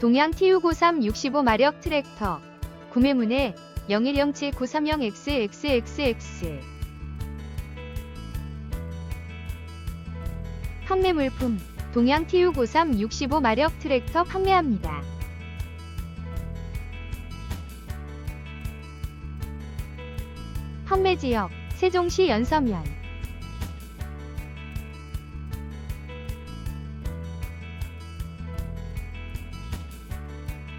동양 TU93 65마력 트랙터. 구매문의 0107-930XXXX 판매 물품 동양 TU93 65마력 트랙터 판매합니다. 판매 지역 세종시 연서면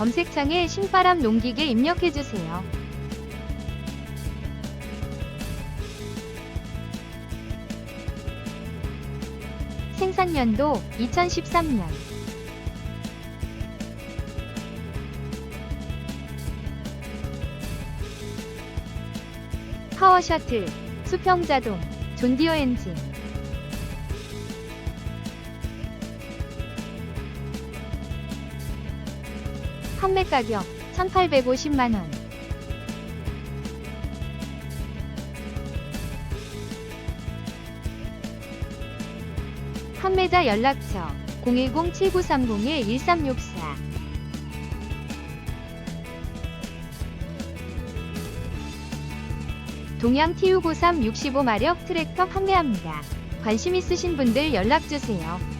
검색창에 신바람 농기계 입력해주세요. 생산년도 2013년 파워셔틀, 수평자동, 존디어 엔진 판매 가격 1,850만원 판매자 연락처 010-7930-1364 동양 TU93 65마력 트랙터 판매합니다. 관심 있으신 분들 연락주세요.